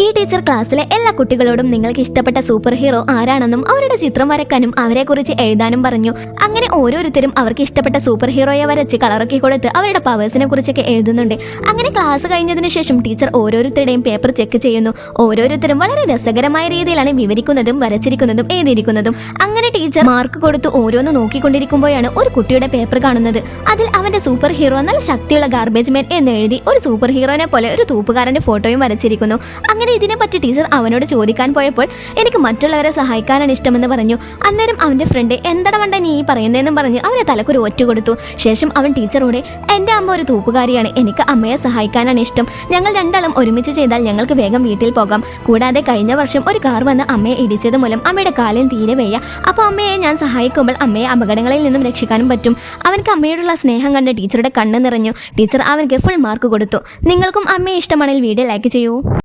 ഈ ടീച്ചർ ക്ലാസ്സിലെ എല്ലാ കുട്ടികളോടും നിങ്ങൾക്ക് ഇഷ്ടപ്പെട്ട സൂപ്പർ ഹീറോ ആരാണെന്നും അവരുടെ ചിത്രം വരക്കാനും അവരെക്കുറിച്ച് എഴുതാനും പറഞ്ഞു. അങ്ങനെ ഓരോരുത്തരും അവർക്ക് ഇഷ്ടപ്പെട്ട സൂപ്പർ ഹീറോയെ വരച്ച് കളറൊക്കെ കൊടുത്ത് അവരുടെ പവേഴ്സിനെ കുറിച്ചൊക്കെ എഴുതുന്നുണ്ട്. അങ്ങനെ ക്ലാസ് കഴിഞ്ഞതിന് ശേഷം ടീച്ചർ ഓരോരുത്തരുടെയും പേപ്പർ ചെക്ക് ചെയ്യുന്നു. ഓരോരുത്തരും വളരെ രസകരമായ രീതിയിലാണ് വിവരിക്കുന്നതും വരച്ചിരിക്കുന്നതും എഴുതിയിരിക്കുന്നതും. അങ്ങനെ ടീച്ചർ മാർക്ക് കൊടുത്ത് ഓരോന്ന് നോക്കിക്കൊണ്ടിരിക്കുമ്പോഴാണ് ഒരു കുട്ടിയുടെ പേപ്പർ കാണുന്നത്. അതിൽ അവന്റെ സൂപ്പർ ഹീറോ നല്ല ശക്തിയുള്ള ഗാർബേജ് മാൻ എന്ന് എഴുതി ഒരു സൂപ്പർ ഹീറോനെ പോലെ ഒരു തൂപ്പുകാരന്റെ ഫോട്ടോയും വരച്ചിരിക്കുന്നു. അങ്ങനെ ഇതിനെപ്പറ്റി ടീച്ചർ അവനോട് ചോദിക്കാൻ പോയപ്പോൾ എനിക്ക് മറ്റുള്ളവരെ സഹായിക്കാനാണ് ഇഷ്ടമെന്ന് പറഞ്ഞു. അന്നേരം അവന്റെ ഫ്രണ്ട് എന്താണ് വണ്ട നീ പറയുന്നതെന്നും പറഞ്ഞ് അവനെ തലക്കൊരു ഒറ്റ കൊടുത്തു. ശേഷം അവൻ ടീച്ചറോട് എന്റെ അമ്മ ഒരു തൂപ്പുകാരിയാണ്. എനിക്ക് അമ്മയെ സഹായിക്കാനാണ് ഇഷ്ടം. ഞങ്ങൾ രണ്ടാളും ഒരുമിച്ച് ചെയ്താൽ ഞങ്ങൾക്ക് വേഗം വീട്ടിൽ പോകാം. കൂടാതെ കഴിഞ്ഞ വർഷം ഒരു കാർ വന്ന് അമ്മയെ ഇടിച്ചത് മൂലം അമ്മയുടെ കാലിൽ തീരെ വയ്യ. അപ്പോൾ അമ്മയെ ഞാൻ സഹായിക്കുമ്പോൾ അമ്മയെ അപകടങ്ങളിൽ നിന്നും രക്ഷിക്കാനും പറ്റും. അവൻക്ക് അമ്മയോടുള്ള സ്നേഹം കണ്ട് ടീച്ചറുടെ കണ്ണ് നിറഞ്ഞു. ടീച്ചർ അവൻക്ക് ഫുൾ മാർക്ക് കൊടുത്തു. നിങ്ങൾക്കും അമ്മയെ ഇഷ്ടമാണെങ്കിൽ വീഡിയോ ലൈക്ക് ചെയ്യൂ.